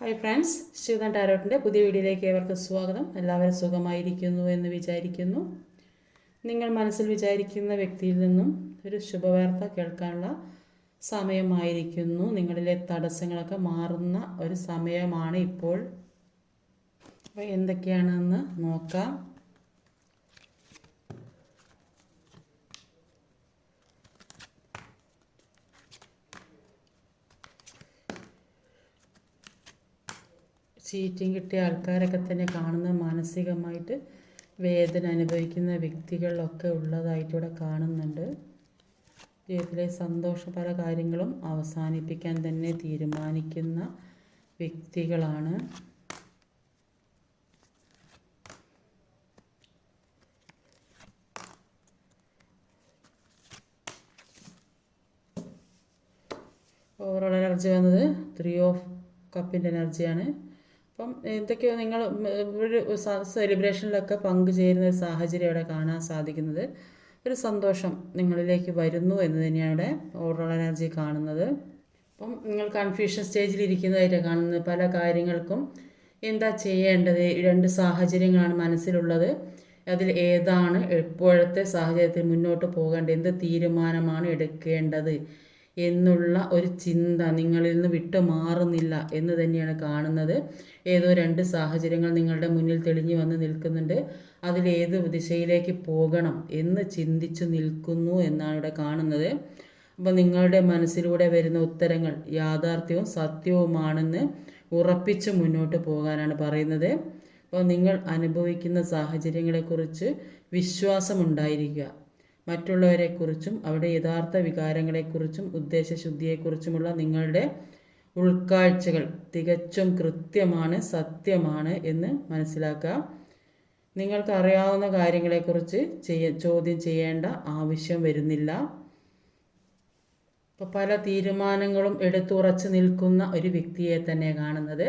Hi friends Shivadan ടാരോട്ടിന്റെ പുതിയ വീഡിയോയിലേക്ക് ഏവർക്കും സ്വാഗതം. എല്ലാവരും സുഖമായിരിക്കുന്നു എന്ന് വിചാരിക്കുന്നു. നിങ്ങൾ മനസ്സിൽ വിചാരിക്കുന്ന വ്യക്തിയിൽ നിന്നും ഒരു ശുഭവാർത്ത കേൾക്കാനുള്ള സമയമായിരിക്കുന്നു. നിങ്ങളിലെ തടസ്സങ്ങളൊക്കെ മാറുന്ന ഒരു സമയമാണ് ഇപ്പോൾ. അപ്പോൾ എന്തൊക്കെയാണെന്ന് നോക്കാം. ചീറ്റിംഗ് കിട്ടിയ ആൾക്കാരൊക്കെ തന്നെ കാണുന്ന മാനസികമായിട്ട് വേദന അനുഭവിക്കുന്ന വ്യക്തികളിലൊക്കെ ഉള്ളതായിട്ട് ഇവിടെ കാണുന്നുണ്ട്. ജീവിതത്തിലെ സന്തോഷ പല കാര്യങ്ങളും അവസാനിപ്പിക്കാൻ തന്നെ തീരുമാനിക്കുന്ന വ്യക്തികളാണ്. ഓവറോൾ എനർജി വന്നത് ത്രീ ഓഫ് കപ്പിന്റെ എനർജിയാണ് അപ്പം എന്തൊക്കെയോ നിങ്ങൾ ഒരു സെലിബ്രേഷനിലൊക്കെ പങ്കുചേരുന്ന ഒരു സാഹചര്യം ഇവിടെ കാണാൻ സാധിക്കുന്നത്. ഒരു സന്തോഷം നിങ്ങളിലേക്ക് വരുന്നു എന്ന് തന്നെയാണ് അവിടെ ഓവറോൾ എനർജി കാണുന്നത്. അപ്പം നിങ്ങൾ കൺഫ്യൂഷൻ സ്റ്റേജിൽ ഇരിക്കുന്നതായിട്ട് കാണുന്നത് പല കാര്യങ്ങൾക്കും എന്താ ചെയ്യേണ്ടത്? രണ്ട് സാഹചര്യങ്ങളാണ് മനസ്സിലുള്ളത്. അതിൽ ഏതാണ് ഇപ്പോഴത്തെ സാഹചര്യത്തിൽ മുന്നോട്ട് പോകേണ്ടത്? എന്ത് തീരുമാനമാണ് എടുക്കേണ്ടത്? എന്നുള്ള ഒരു ചിന്ത നിങ്ങളിൽ നിന്ന് വിട്ടു മാറുന്നില്ല എന്ന് തന്നെയാണ് കാണുന്നത്. ഏതോ രണ്ട് സാഹചര്യങ്ങൾ നിങ്ങളുടെ മുന്നിൽ തെളിഞ്ഞു വന്ന് നിൽക്കുന്നുണ്ട്. അതിലേത് ദിശയിലേക്ക് പോകണം എന്ന് ചിന്തിച്ചു നിൽക്കുന്നു എന്നാണ് ഇവിടെ കാണുന്നത്. അപ്പോൾ നിങ്ങളുടെ മനസ്സിലൂടെ വരുന്ന ഉത്തരങ്ങൾ യാഥാർത്ഥ്യവും സത്യവുമാണെന്ന് ഉറപ്പിച്ച് മുന്നോട്ട് പോകാനാണ് പറയുന്നത്. അപ്പോൾ നിങ്ങൾ അനുഭവിക്കുന്ന സാഹചര്യങ്ങളെക്കുറിച്ച് വിശ്വാസമുണ്ടായിരിക്കുക. മറ്റുള്ളവരെക്കുറിച്ചും അവിടെ യഥാർത്ഥ വികാരങ്ങളെക്കുറിച്ചും ഉദ്ദേശശുദ്ധിയെക്കുറിച്ചുമുള്ള നിങ്ങളുടെ ഉൾക്കാഴ്ചകൾ തികച്ചും കൃത്യമാണ് സത്യമാണ് എന്ന് മനസ്സിലാക്കുക നിങ്ങൾക്ക് അറിയാവുന്ന കാര്യങ്ങളെക്കുറിച്ച് ചെയ്യ ചോദ്യം ചെയ്യേണ്ട ആവശ്യം വരുന്നില്ല. ഇപ്പോൾ പല തീരുമാനങ്ങളും എടുത്തുറച്ച് നിൽക്കുന്ന ഒരു വ്യക്തിയെ തന്നെ കാണുന്നത്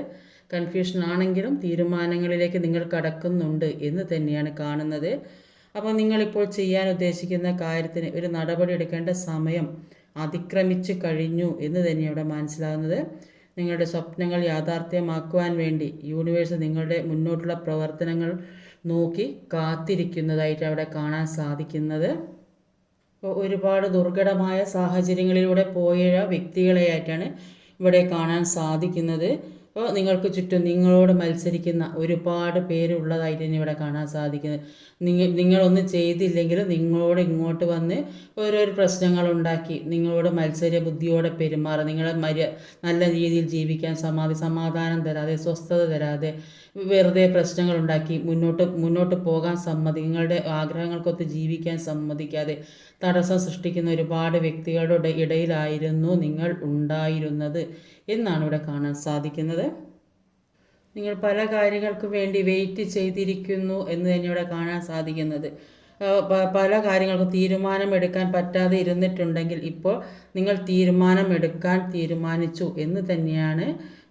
കൺഫ്യൂഷൻ ആണെങ്കിലും തീരുമാനങ്ങളിലേക്ക് നിങ്ങൾ കടക്കുന്നുണ്ട് എന്ന് തന്നെയാണ് കാണുന്നത്. അപ്പോൾ നിങ്ങളിപ്പോൾ ചെയ്യാൻ ഉദ്ദേശിക്കുന്ന കാര്യത്തിന് ഒരു നടപടി എടുക്കേണ്ട സമയം അതിക്രമിച്ചു കഴിഞ്ഞു എന്ന് തന്നെ ഇവിടെ മനസ്സിലാകുന്നത്. നിങ്ങളുടെ സ്വപ്നങ്ങൾ യാഥാർത്ഥ്യമാക്കുവാൻ വേണ്ടി യൂണിവേഴ്സ് നിങ്ങളുടെ മുന്നോട്ടുള്ള പ്രവർത്തനങ്ങൾ നോക്കി കാത്തിരിക്കുന്നതായിട്ട് അവിടെ കാണാൻ സാധിക്കുന്നത്. ഒരുപാട് ദുർഘടമായ സാഹചര്യങ്ങളിലൂടെ പോയ വ്യക്തികളെയായിട്ടാണ് ഇവിടെ കാണാൻ സാധിക്കുന്നത്. അപ്പോൾ നിങ്ങൾക്ക് ചുറ്റും നിങ്ങളോട് മത്സരിക്കുന്ന ഒരുപാട് പേരുള്ളതായിട്ട് തന്നെ ഇവിടെ കാണാൻ സാധിക്കുന്നത്. നിങ്ങൾ നിങ്ങളൊന്നും ചെയ്തില്ലെങ്കിലും നിങ്ങളോട് ഇങ്ങോട്ട് വന്ന് ഓരോ പ്രശ്നങ്ങൾ ഉണ്ടാക്കി നിങ്ങളോട് മത്സര ബുദ്ധിയോടെ പെരുമാറുക. നിങ്ങളെ മര്യ നല്ല രീതിയിൽ ജീവിക്കാൻ സമാധി സമാധാനം തരാതെ സ്വസ്ഥത തരാതെ വെറുതെ പ്രശ്നങ്ങൾ ഉണ്ടാക്കി മുന്നോട്ട് മുന്നോട്ട് പോകാൻ സമ്മതി നിങ്ങളുടെ ആഗ്രഹങ്ങൾക്കൊത്ത് ജീവിക്കാൻ സമ്മതിക്കാതെ തടസ്സം സൃഷ്ടിക്കുന്ന ഒരുപാട് വ്യക്തികളുടെ ഇടയിലായിരുന്നു നിങ്ങൾ ഉണ്ടായിരുന്നത് എന്നാണ് ഇവിടെ കാണാൻ സാധിക്കുന്നത്. നിങ്ങൾ പല കാര്യങ്ങൾക്കും വേണ്ടി വെയിറ്റ് ചെയ്തിരിക്കുന്നു എന്ന് തന്നെ ഇവിടെ കാണാൻ സാധിക്കുന്നത്. പല കാര്യങ്ങൾക്കും തീരുമാനമെടുക്കാൻ പറ്റാതെ ഇരുന്നിട്ടുണ്ടെങ്കിൽ ഇപ്പോൾ നിങ്ങൾ തീരുമാനമെടുക്കാൻ തീരുമാനിച്ചു എന്ന് തന്നെയാണ്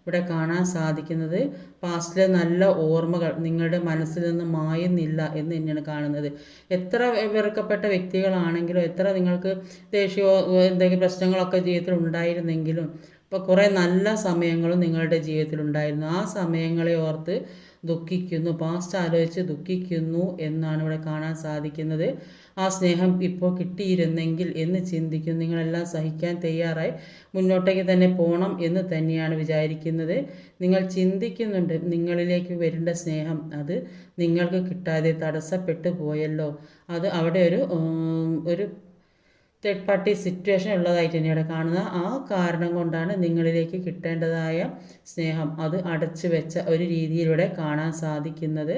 ഇവിടെ കാണാൻ സാധിക്കുന്നത് പാസ്റ്റിലെ നല്ല ഓർമ്മകൾ നിങ്ങളുടെ മനസ്സിൽ നിന്ന് മായുന്നില്ല എന്ന് തന്നെയാണ് കാണുന്നത്. എത്ര വെറുക്കപ്പെട്ട വ്യക്തികളാണെങ്കിലും എത്ര നിങ്ങൾക്ക് ദേഷ്യമോ എന്തെങ്കിലും പ്രശ്നങ്ങളൊക്കെ ജീവിതത്തിൽ ഉണ്ടായിരുന്നെങ്കിലും ഇപ്പോൾ കുറേ നല്ല സമയങ്ങളും നിങ്ങളുടെ ജീവിതത്തിൽ ഉണ്ടായിരുന്നു. ആ സമയങ്ങളെ ഓർത്ത് ദുഃഖിക്കുന്നു പാസ്റ്റ് ആലോചിച്ച് ദുഃഖിക്കുന്നു എന്നാണ് ഇവിടെ കാണാൻ സാധിക്കുന്നത്. ആ സ്നേഹം ഇപ്പോൾ കിട്ടിയിരുന്നെങ്കിൽ എന്ന് ചിന്തിക്കുന്നു. നിങ്ങളെല്ലാം സഹിക്കാൻ തയ്യാറായി. മുന്നോട്ടേക്ക് തന്നെ പോകണം എന്ന് തന്നെയാണ് വിചാരിക്കുന്നത്. നിങ്ങൾ ചിന്തിക്കുന്നുണ്ട് നിങ്ങളിലേക്ക് വരേണ്ട സ്നേഹം അത് നിങ്ങൾക്ക് കിട്ടാതെ തടസ്സപ്പെട്ടു പോയല്ലോ. അത് അവിടെ ഒരു ഒരു തേർഡ് പാർട്ടി സിറ്റുവേഷൻ ഉള്ളതായിട്ട് തന്നെയാണ് കാണുന്നത്. ആ കാരണം കൊണ്ടാണ് നിങ്ങളിലേക്ക് കിട്ടേണ്ടതായ സ്നേഹം അത് അടച്ചു വെച്ച ഒരു രീതിയിലൂടെ കാണാൻ സാധിക്കുന്നത്.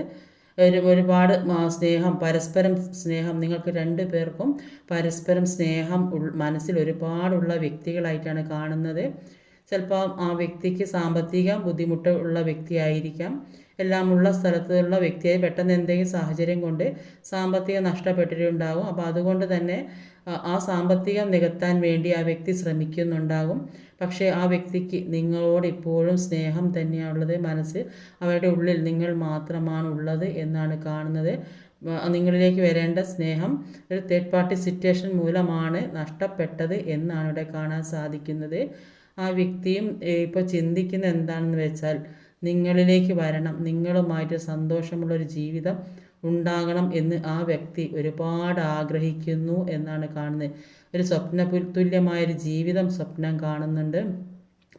ഒരു ഒരുപാട് സ്നേഹം പരസ്പരം സ്നേഹം നിങ്ങൾക്ക് രണ്ട് പേർക്കും പരസ്പരം സ്നേഹം മനസ്സിൽ ഒരുപാടുള്ള വ്യക്തികളായിട്ടാണ് കാണുന്നത്. ചിലപ്പോൾ ആ വ്യക്തിക്ക് സാമ്പത്തിക ബുദ്ധിമുട്ട് ഉള്ള വ്യക്തിയായിരിക്കാം. എല്ലാം ഉള്ള സ്ഥലത്തുള്ള വ്യക്തിയെ പെട്ടെന്ന് എന്തെങ്കിലും സാഹചര്യം കൊണ്ട് സാമ്പത്തികം നഷ്ടപ്പെട്ടിട്ടുണ്ടാകും. അപ്പോൾ അതുകൊണ്ട് തന്നെ ആ സാമ്പത്തികം നികത്താൻ വേണ്ടി ആ വ്യക്തി ശ്രമിക്കുന്നുണ്ടാകും. പക്ഷേ ആ വ്യക്തിക്ക് നിങ്ങളോട് ഇപ്പോഴും സ്നേഹം തന്നെയാണുള്ളത്. മനസ്സ് അവരുടെ ഉള്ളിൽ നിങ്ങൾ മാത്രമാണ് ഉള്ളത് എന്നാണ് കാണുന്നത്. നിങ്ങളിലേക്ക് വരേണ്ട സ്നേഹം ഒരു തേർഡ് പാർട്ടി സിറ്റുവേഷൻ മൂലമാണ് നഷ്ടപ്പെട്ടത് എന്നാണ് ഇവിടെ കാണാൻ സാധിക്കുന്നത്. ആ വ്യക്തിയും ഇപ്പോൾ ചിന്തിക്കുന്ന എന്താണെന്ന് വെച്ചാൽ നിങ്ങളിലേക്ക് വരണം. നിങ്ങളുമായിട്ട് സന്തോഷമുള്ളൊരു ജീവിതം ഉണ്ടാകണം എന്ന് ആ വ്യക്തി ഒരുപാട് ആഗ്രഹിക്കുന്നു എന്നാണ് കാണുന്നത്. ഒരു സ്വപ്ന തുല്യമായൊരു ജീവിതം സ്വപ്നം കാണുന്നുണ്ട്.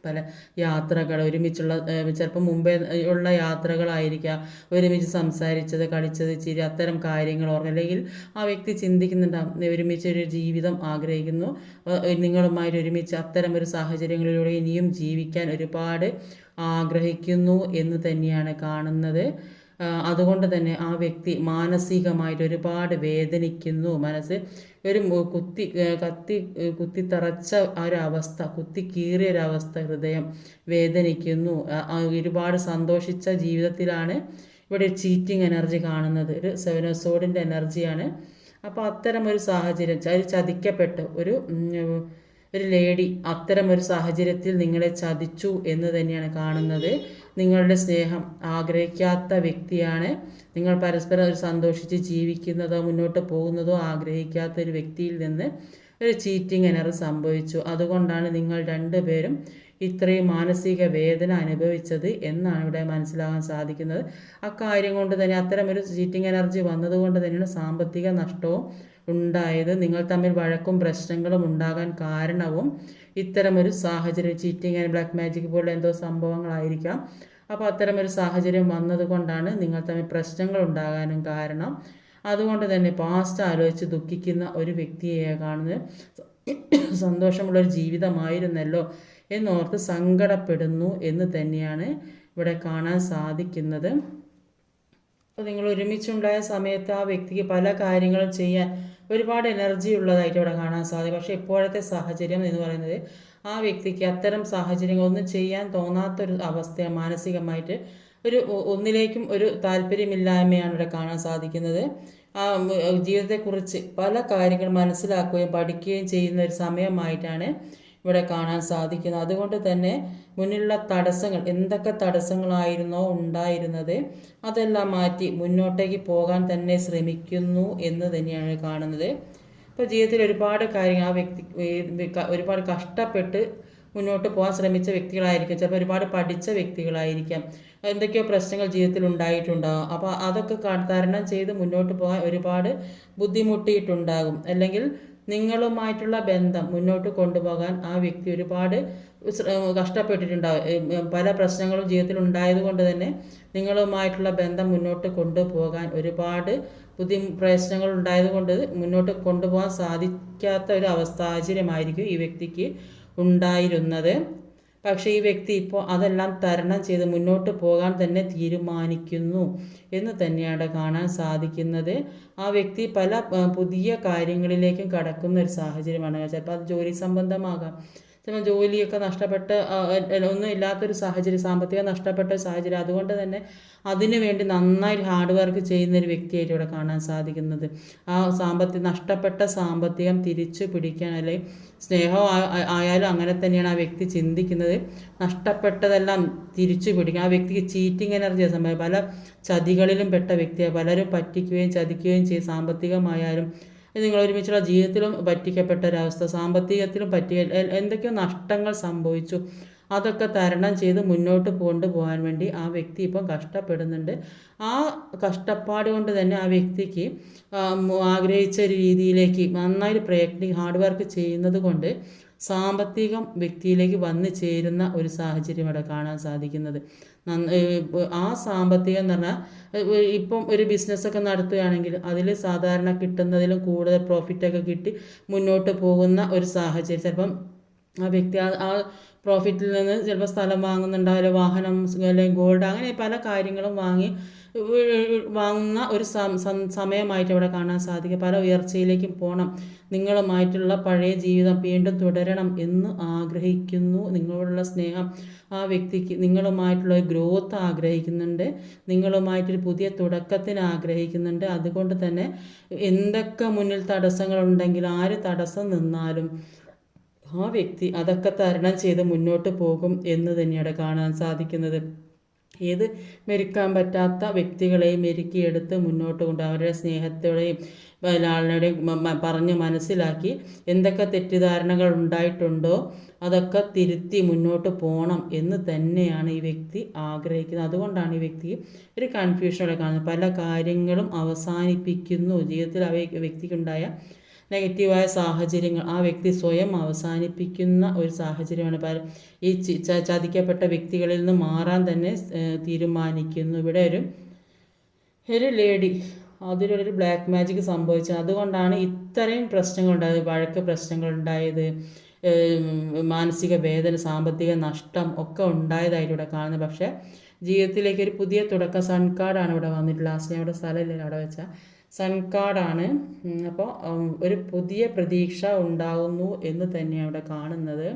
പല യാത്രകൾ ഒരുമിച്ചുള്ള ചിലപ്പോൾ മുമ്പേ ഉള്ള യാത്രകളായിരിക്കാം. ഒരുമിച്ച് സംസാരിച്ചത് കളിച്ചത് ചിരി അത്തരം കാര്യങ്ങൾ ഓർമ്മ അല്ലെങ്കിൽ ആ വ്യക്തി ചിന്തിക്കുന്നുണ്ടാവും ഒരുമിച്ചൊരു ജീവിതം ആഗ്രഹിക്കുന്നു. നിങ്ങളുമായിട്ട് ഒരുമിച്ച് അത്തരം ഒരു സാഹചര്യങ്ങളിലൂടെ ഇനിയും ജീവിക്കാൻ ഒരുപാട് ആഗ്രഹിക്കുന്നു എന്ന് തന്നെയാണ് കാണുന്നത്. അതുകൊണ്ട് തന്നെ ആ വ്യക്തി മാനസികമായിട്ട് ഒരുപാട് വേദനിക്കുന്നു. മനസ്സ് ഒരു കുത്തി കത്തി ആ ഒരു അവസ്ഥ കുത്തി കീറിയ ഒരു അവസ്ഥ ഹൃദയം വേദനിക്കുന്നു. ഒരുപാട് സന്തോഷിച്ച ജീവിതത്തിലാണ് ഇവിടെ ചീറ്റിംഗ് എനർജി കാണുന്നത്. ഒരു സെവനോസോഡിന്റെ എനർജിയാണ്. അപ്പോൾ അത്തരം ഒരു സാഹചര്യം ഒരു ചതിക്കപ്പെട്ട ഒരു ഒരു ലേഡി അത്തരം ഒരു സാഹചര്യത്തിൽ നിങ്ങളെ ചതിച്ചു എന്ന് തന്നെയാണ് കാണുന്നത്. നിങ്ങളുടെ സ്നേഹം ആഗ്രഹിക്കാത്ത വ്യക്തിയാണ്. നിങ്ങൾ പരസ്പരം ഒരു സന്തോഷിച്ച് ജീവിക്കുന്നതോ മുന്നോട്ട് പോകുന്നതോ ആഗ്രഹിക്കാത്ത ഒരു വ്യക്തിയിൽ നിന്ന് ഒരു ചീറ്റിംഗ് എനർ സംഭവിച്ചു. അതുകൊണ്ടാണ് നിങ്ങൾ രണ്ടുപേരും ഇത്രയും മാനസിക വേദന അനുഭവിച്ചത് എന്നാണ് ഇവിടെ മനസ്സിലാകാൻ സാധിക്കുന്നത്. അക്കാര്യം കൊണ്ട് തന്നെ അത്തരം ഒരു ചീറ്റിംഗ് എനർജി വന്നതുകൊണ്ട് തന്നെയാണ് സാമ്പത്തിക നഷ്ടവും ഉണ്ടായത്. നിങ്ങൾ തമ്മിൽ വഴക്കും പ്രശ്നങ്ങളും ഉണ്ടാകാൻ കാരണവും ഇത്തരമൊരു സാഹചര്യം ചീറ്റിംഗ് ആൻഡ് ബ്ലാക്ക് മാജിക് പോലുള്ള എന്തോ സംഭവങ്ങളായിരിക്കാം. അപ്പോൾ അത്തരമൊരു സാഹചര്യം വന്നതുകൊണ്ടാണ് നിങ്ങൾ തമ്മിൽ പ്രശ്നങ്ങൾ ഉണ്ടാകാനും കാരണം. അതുകൊണ്ട് തന്നെ പാസ്റ്റ് ആലോചിച്ച് ദുഃഖിക്കുന്ന ഒരു വ്യക്തിയെ കാണുന്നത്. സന്തോഷമുള്ളൊരു ജീവിതമായിരുന്നല്ലോ. എന്നോർത്ത് സങ്കടപ്പെടുന്നു എന്ന് തന്നെയാണ് ഇവിടെ കാണാൻ സാധിക്കുന്നത്. അപ്പോൾ നിങ്ങൾ ഒരുമിച്ചുണ്ടായ സമയത്ത് ആ വ്യക്തിക്ക് പല കാര്യങ്ങളും ചെയ്യാൻ ഒരുപാട് എനർജി ഉള്ളതായിട്ട് ഇവിടെ കാണാൻ സാധിക്കും. പക്ഷേ ഇപ്പോഴത്തെ സാഹചര്യം എന്ന് പറയുന്നത് ആ വ്യക്തിക്ക് അത്തരം സാഹചര്യങ്ങളൊന്നും ചെയ്യാൻ തോന്നാത്തൊരു അവസ്ഥ മാനസികമായിട്ട് ഒരു ഒന്നിലേക്കും ഒരു താല്പര്യമില്ലായ്മയാണ് ഇവിടെ കാണാൻ സാധിക്കുന്നത്. ആ ജീവിതത്തെക്കുറിച്ച് പല കാര്യങ്ങൾ മനസ്സിലാക്കുകയും പഠിക്കുകയും ചെയ്യുന്ന ഒരു സമയമായിട്ടാണ് ഇവിടെ കാണാൻ സാധിക്കുന്നത്. അതുകൊണ്ട് തന്നെ മുന്നിലുള്ള തടസ്സങ്ങൾ എന്തൊക്കെ തടസ്സങ്ങളായിരുന്നോ ഉണ്ടായിരുന്നത് അതെല്ലാം മാറ്റി മുന്നോട്ടേക്ക് പോകാൻ തന്നെ ശ്രമിക്കുന്നു എന്ന് തന്നെയാണ് കാണുന്നത്. ഇപ്പോൾ ജീവിതത്തിൽ ഒരുപാട് കാര്യങ്ങൾ ആ വ്യക്തി ഒരുപാട് കഷ്ടപ്പെട്ട് മുന്നോട്ട് പോകാൻ ശ്രമിച്ച വ്യക്തികളായിരിക്കും. ചിലപ്പോൾ ഒരുപാട് പഠിച്ച വ്യക്തികളായിരിക്കാം. എന്തൊക്കെയോ പ്രശ്നങ്ങൾ ജീവിതത്തിൽ ഉണ്ടായിട്ടുണ്ടാകും അപ്പോൾ അതൊക്കെ തരണം ചെയ്ത് മുന്നോട്ട് പോകാൻ ഒരുപാട് ബുദ്ധിമുട്ടിയിട്ടുണ്ടാകും. അല്ലെങ്കിൽ നിങ്ങളുമായിട്ടുള്ള ബന്ധം മുന്നോട്ട് കൊണ്ടുപോകാൻ ആ വ്യക്തി ഒരുപാട് കഷ്ടപ്പെട്ടിട്ടുണ്ടാവും പല പ്രശ്നങ്ങളും ജീവിതത്തിൽ ഉണ്ടായതുകൊണ്ട് തന്നെ നിങ്ങളുമായിട്ടുള്ള ബന്ധം മുന്നോട്ട് കൊണ്ടുപോകാൻ ഒരുപാട് ബുദ്ധി പ്രശ്നങ്ങൾ ഉണ്ടായതുകൊണ്ട് മുന്നോട്ട് കൊണ്ടുപോകാൻ സാധിക്കാത്ത ഒരു അവസ്ഥ സാഹചര്യമായിരിക്കും ഈ വ്യക്തിക്ക് ഉണ്ടായിരുന്നത്. പക്ഷേ ഈ വ്യക്തി ഇപ്പോൾ അതെല്ലാം തരണം ചെയ്ത് മുന്നോട്ട് പോകാൻ തന്നെ തീരുമാനിക്കുന്നു എന്ന് തന്നെയാണ് കാണാൻ സാധിക്കുന്നത്. ആ വ്യക്തി പല പുതിയ കാര്യങ്ങളിലേക്കും കടക്കുന്ന ഒരു സാഹചര്യമാണ്. ചിലപ്പോൾ അത് ജോലി സംബന്ധമാകാം ചിലപ്പോൾ ജോലിയൊക്കെ നഷ്ടപ്പെട്ട് ഒന്നും ഇല്ലാത്തൊരു സാഹചര്യം സാമ്പത്തികം നഷ്ടപ്പെട്ട സാഹചര്യം. അതുകൊണ്ട് തന്നെ അതിനു വേണ്ടി നന്നായി ഹാർഡ് വർക്ക് ചെയ്യുന്ന ഒരു വ്യക്തിയായിട്ട് ഇവിടെ കാണാൻ സാധിക്കുന്നത്. ആ സാമ്പത്തിക നഷ്ടപ്പെട്ട സാമ്പത്തികം തിരിച്ചു പിടിക്കാൻ അല്ലെങ്കിൽ സ്നേഹം ആയാലും അങ്ങനെ തന്നെയാണ് ആ വ്യക്തി ചിന്തിക്കുന്നത്. നഷ്ടപ്പെട്ടതെല്ലാം തിരിച്ചു പിടിക്കുക ആ വ്യക്തിക്ക് ചീറ്റിംഗ് എനർജി സംഭവം പല ചതികളിലും പെട്ട വ്യക്തിയാണ്. പലരും പറ്റിക്കുകയും ചതിക്കുകയും ചെയ്യും. സാമ്പത്തികമായാലും നിങ്ങൾ ഒരുമിച്ചുള്ള ജീവിതത്തിലും പറ്റിക്കപ്പെട്ട ഒരവസ്ഥ സാമ്പത്തികത്തിലും പറ്റിയ എന്തൊക്കെയോ നഷ്ടങ്ങൾ സംഭവിച്ചു. അതൊക്കെ തരണം ചെയ്ത് മുന്നോട്ട് കൊണ്ടുപോകാൻ വേണ്ടി ആ വ്യക്തി ഇപ്പം കഷ്ടപ്പെടുന്നുണ്ട്. ആ കഷ്ടപ്പാട് കൊണ്ട് തന്നെ ആ വ്യക്തിക്ക് ആഗ്രഹിച്ച രീതിയിലേക്ക് നന്നായി പ്രയത്നി ഹാർഡ് വർക്ക് ചെയ്യുന്നത് കൊണ്ട് സാമ്പത്തികം വ്യക്തിയിലേക്ക് വന്നു ചേരുന്ന ഒരു സാഹചര്യം ഇവിടെ കാണാൻ സാധിക്കുന്നത്. ആ സാമ്പത്തികം എന്ന് പറഞ്ഞാൽ ഇപ്പം ഒരു ബിസിനസ്സൊക്കെ നടത്തുകയാണെങ്കിൽ അതിൽ സാധാരണ കിട്ടുന്നതിലും കൂടുതൽ പ്രോഫിറ്റൊക്കെ കിട്ടി മുന്നോട്ട് പോകുന്ന ഒരു സാഹചര്യം. ചിലപ്പം ആ വ്യക്തി ആ പ്രോഫിറ്റിൽ നിന്ന് ചിലപ്പോൾ സ്ഥലം വാങ്ങുന്നുണ്ടാവില്ല വാഹനം അല്ലെങ്കിൽ ഗോൾഡ് അങ്ങനെ പല കാര്യങ്ങളും വാങ്ങി വാങ്ങുന്ന ഒരു സമയമായിട്ട് ഇവിടെ കാണാൻ സാധിക്കും. പല ഉയർച്ചയിലേക്കും പോകണം നിങ്ങളുമായിട്ടുള്ള പഴയ ജീവിതം വീണ്ടും തുടരണം എന്ന് ആഗ്രഹിക്കുന്നു നിങ്ങളോടുള്ള സ്നേഹം. ആ വ്യക്തിക്ക് നിങ്ങളുമായിട്ടുള്ള ഗ്രോത്ത് ആഗ്രഹിക്കുന്നുണ്ട്. നിങ്ങളുമായിട്ടൊരു പുതിയ തുടക്കത്തിന് ആഗ്രഹിക്കുന്നുണ്ട്. അതുകൊണ്ട് തന്നെ എന്തൊക്കെ മുന്നിൽ തടസ്സങ്ങളുണ്ടെങ്കിൽ ആര് തടസ്സം നിന്നാലും ആ വ്യക്തി അതൊക്കെ തരണം ചെയ്ത് മുന്നോട്ട് പോകും എന്ന് തന്നെയാണ് കാണാൻ സാധിക്കുന്നത്. ഏത് മെരുക്കാൻ പറ്റാത്ത വ്യക്തികളെയും മെരുക്കിയെടുത്ത് മുന്നോട്ട് കൊണ്ട് അവരുടെ സ്നേഹത്തോടെയും ആളിനോടെയും പറഞ്ഞ് മനസ്സിലാക്കി എന്തൊക്കെ തെറ്റിദ്ധാരണകൾ ഉണ്ടായിട്ടുണ്ടോ അതൊക്കെ തിരുത്തി മുന്നോട്ട് പോകണം എന്ന് തന്നെയാണ് ഈ വ്യക്തി ആഗ്രഹിക്കുന്നത്. അതുകൊണ്ടാണ് ഈ വ്യക്തി ഒരു കൺഫ്യൂഷനോടെ കാണുന്നത്. പല കാര്യങ്ങളും അവസാനിപ്പിക്കുന്നു. ജീവിതത്തിൽ ആ വ്യക്തിക്കുണ്ടായ നെഗറ്റീവായ സാഹചര്യങ്ങൾ ആ വ്യക്തി സ്വയം അവസാനിപ്പിക്കുന്ന ഒരു സാഹചര്യമാണ്. പല ഈ ചതിക്കപ്പെട്ട വ്യക്തികളിൽ നിന്ന് മാറാൻ തന്നെ തീരുമാനിക്കുന്നു. ഇവിടെ ഒരു ഒരു ലേഡി അതിലൊരു ബ്ലാക്ക് മാജിക് സംഭവിച്ചത് അതുകൊണ്ടാണ് ഇത്രയും പ്രശ്നങ്ങൾ ഉണ്ടായത് വഴക്ക് പ്രശ്നങ്ങൾ ഉണ്ടായത് മാനസിക വേദന സാമ്പത്തിക നഷ്ടം ഒക്കെ ഉണ്ടായതായിട്ട് ഇവിടെ കാണുന്നത്. പക്ഷേ ജീവിതത്തിലേക്ക് ഒരു പുതിയ തുടക്കം സൺകാർഡാണ് ഇവിടെ വന്നിട്ടുള്ളത്. ലാസ്റ്റ് ഞാൻ ഇവിടെ സ്ഥലമില്ല അവിടെ വെച്ചാൽ സൺകാർഡാണ് അപ്പോൾ ഒരു പുതിയ പ്രതീക്ഷ ഉണ്ടാകുന്നു എന്ന് തന്നെയാണ് അവിടെ കാണുന്നത്.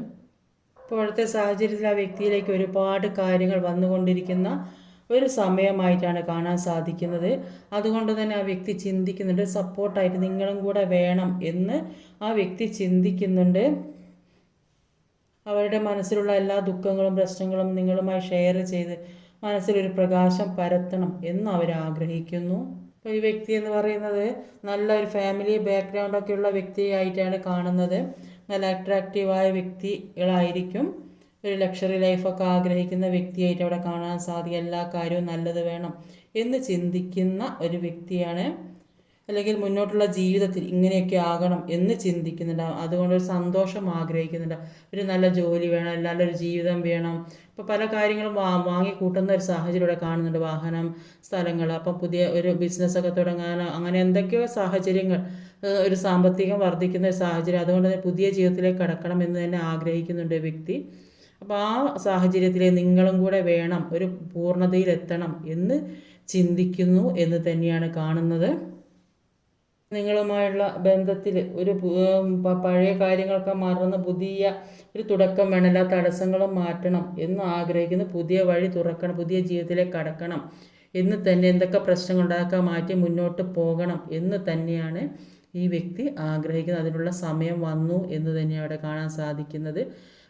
ഇപ്പോഴത്തെ സാഹചര്യത്തിൽ ആ വ്യക്തിയിലേക്ക് ഒരുപാട് കാര്യങ്ങൾ വന്നുകൊണ്ടിരിക്കുന്ന ഒരു സമയമായിട്ടാണ് കാണാൻ സാധിക്കുന്നത്. അതുകൊണ്ട് തന്നെ ആ വ്യക്തി ചിന്തിക്കുന്നുണ്ട് സപ്പോർട്ടായിട്ട് നിങ്ങളും കൂടെ വേണം എന്ന് ആ വ്യക്തി ചിന്തിക്കുന്നുണ്ട്. അവരുടെ മനസ്സിലുള്ള എല്ലാ ദുഃഖങ്ങളും പ്രശ്നങ്ങളും നിങ്ങളുമായി ഷെയർ ചെയ്ത് മനസ്സിലൊരു പ്രകാശം പരത്തണം എന്ന് അവർ ആഗ്രഹിക്കുന്നു അപ്പോൾ ഈ വ്യക്തി എന്ന് പറയുന്നത് നല്ല ഒരു ഫാമിലി ബാക്ക്ഗ്രൗണ്ടൊക്കെ ഉള്ള വ്യക്തിയായിട്ടാണ് കാണുന്നത്. നല്ല അട്രാക്റ്റീവായ വ്യക്തികളായിരിക്കും. ഒരു ലക്ഷറി ലൈഫൊക്കെ ആഗ്രഹിക്കുന്ന വ്യക്തിയായിട്ട് അവിടെ കാണാൻ സാധിക്കും. എല്ലാ കാര്യവും നല്ലത് വേണം എന്ന് ചിന്തിക്കുന്ന ഒരു വ്യക്തിയാണ് അല്ലെങ്കിൽ മുന്നോട്ടുള്ള ജീവിതത്തിൽ ഇങ്ങനെയൊക്കെ ആകണം എന്ന് ചിന്തിക്കുന്നുണ്ടാവും അതുകൊണ്ട് ഒരു സന്തോഷം ആഗ്രഹിക്കുന്നുണ്ട്. ഒരു നല്ല ജോലി വേണം നല്ലൊരു ജീവിതം വേണം. ഇപ്പോൾ പല കാര്യങ്ങളും വാ വാങ്ങി കൂട്ടുന്ന ഒരു സാഹചര്യം ഇവിടെ കാണുന്നുണ്ട്. വാഹനം സ്ഥലങ്ങൾ അപ്പം പുതിയ ഒരു ബിസിനസ്സൊക്കെ തുടങ്ങാനോ അങ്ങനെ എന്തൊക്കെയോ സാഹചര്യങ്ങൾ ഒരു സാമ്പത്തികം വർദ്ധിക്കുന്ന ഒരു സാഹചര്യം. അതുകൊണ്ട് തന്നെ പുതിയ ജീവിതത്തിലേക്ക് കടക്കണം എന്ന് തന്നെ ആഗ്രഹിക്കുന്നുണ്ട് വ്യക്തി. അപ്പോൾ ആ സാഹചര്യത്തിൽ നിങ്ങളും കൂടെ വേണം ഒരു പൂർണതയിലെത്തണം എന്ന് ചിന്തിക്കുന്നു എന്ന് തന്നെയാണ് കാണുന്നത്. നിങ്ങളുമായുള്ള ബന്ധത്തിൽ ഒരു പഴയ കാര്യങ്ങളൊക്കെ മറന്ന് പുതിയ ഒരു തുടക്കം വേണം. എല്ലാ തടസ്സങ്ങളും മാറ്റണം എന്ന് ആഗ്രഹിക്കുന്ന. പുതിയ വഴി തുറക്കണം. പുതിയ ജീവിതത്തിലേക്ക് കടക്കണം എന്ന് തന്നെ എന്തൊക്കെ പ്രശ്നങ്ങൾ ഉണ്ടാക്കാൻ മാറ്റി മുന്നോട്ട് പോകണം എന്ന് തന്നെയാണ് ഈ വ്യക്തി ആഗ്രഹിക്കുന്നത്. അതിനുള്ള സമയം വന്നു എന്ന് തന്നെയാണ് അവിടെ കാണാൻ സാധിക്കുന്നത്.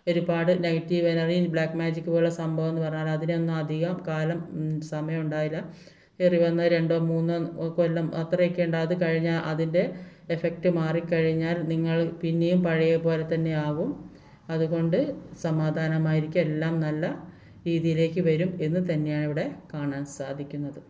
ഒരുപാട് നെഗറ്റീവ് എനർജി ബ്ലാക്ക് മാജിക് പോലുള്ള സംഭവം എന്ന് പറഞ്ഞാൽ അതിനൊന്നും അധികം കാലം സമയം ഉണ്ടായില്ല. കയറി വന്ന് രണ്ടോ മൂന്നോ കൊല്ലം അത്രയൊക്കെ ഉണ്ട്. അത് കഴിഞ്ഞാൽ അതിന്റെ എഫക്റ്റ് മാറിക്കഴിഞ്ഞാൽ നിങ്ങൾ പിന്നെയും പഴയ പോലെ തന്നെ ആകും അതുകൊണ്ട് സമാധാനമായിരിക്കും. എല്ലാം നല്ല രീതിയിലേക്ക് വരും എന്ന് തന്നെയാണ് ഇവിടെ കാണാൻ സാധിക്കുന്നത്.